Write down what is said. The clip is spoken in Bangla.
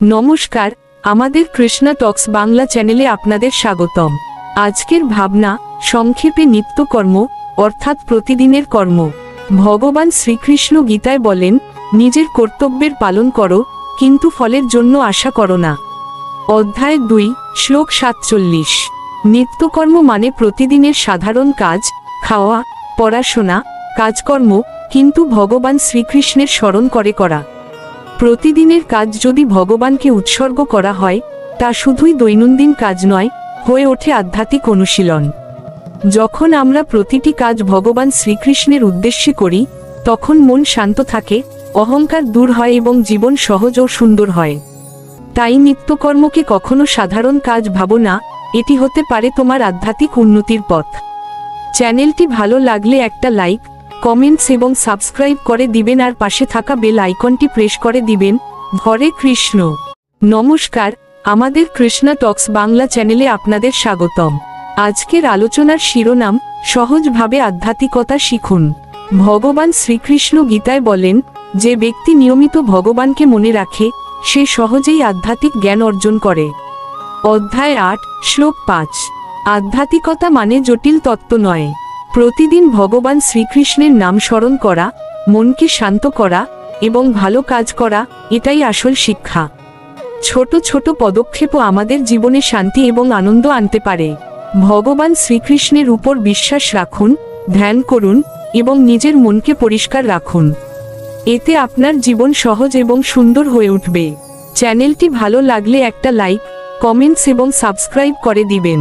নমস্কার, আমাদের কৃষ্ণা টক্স বাংলা চ্যানেলে আপনাদের স্বাগতম। আজকের ভাবনা, সংক্ষেপে নিত্যকর্ম, অর্থাৎ প্রতিদিনের কর্ম। ভগবান শ্রীকৃষ্ণ গীতায় বলেন, নিজের কর্তব্যের পালন করো, কিন্তু ফলের জন্য আশা করো না। অধ্যায় দুই, শ্লোক সাতচল্লিশ। নিত্যকর্ম মানে প্রতিদিনের সাধারণ কাজ, খাওয়া, পড়াশোনা, কাজকর্ম, কিন্তু ভগবান শ্রীকৃষ্ণের স্মরণ করে করা। প্রতিদিনের কাজ যদি ভগবানকে উৎসর্গ করা হয়, তা শুধুই দৈনন্দিন কাজ নয়, হয়ে ওঠে আধ্যাত্মিক অনুশীলন। যখন আমরা প্রতিটি কাজ ভগবান শ্রীকৃষ্ণের উদ্দেশ্যে করি, তখন মন শান্ত থাকে, অহংকার দূর হয় এবং জীবন সহজ ও সুন্দর হয়। তাই নিত্যকর্মকে কখনো সাধারণ কাজ ভাবো না, এটি হতে পারে তোমার আধ্যাত্মিক উন্নতির পথ। চ্যানেলটি ভালো লাগলে একটা লাইক কমেন্টস এবং সাবস্ক্রাইব করে দিবেন আর পাশে থাকা বেল আইকনটি প্রেস করে দিবেন। হরে কৃষ্ণ। নমস্কার, আমাদের কৃষ্ণা টক্স বাংলা চ্যানেলে আপনাদের স্বাগতম। আজকের আলোচনার শিরোনাম, সহজভাবে আধ্যাত্মিকতা শিখুন। ভগবান শ্রীকৃষ্ণ গীতায় বলেন, যে ব্যক্তি নিয়মিত ভগবানকে মনে রাখে, সে সহজেই আধ্যাত্মিক জ্ঞান অর্জন করে। অধ্যায় আট, শ্লোক পাঁচ। আধ্যাত্মিকতা মানে জটিল তত্ত্ব নয়। প্রতিদিন ভগবান শ্রীকৃষ্ণের নাম স্মরণ করা, মনকে শান্ত করা এবং ভালো কাজ করা, এটাই আসল শিক্ষা। ছোট ছোট পদক্ষেপও আমাদের জীবনে শান্তি এবং আনন্দ আনতে পারে। ভগবান শ্রীকৃষ্ণের উপর বিশ্বাস রাখুন, ধ্যান করুন এবং নিজের মনকে পরিষ্কার রাখুন। এতে আপনার জীবন সহজ এবং সুন্দর হয়ে উঠবে। চ্যানেলটি ভালো লাগলে একটা লাইক, কমেন্টস এবং সাবস্ক্রাইব করে দিবেন।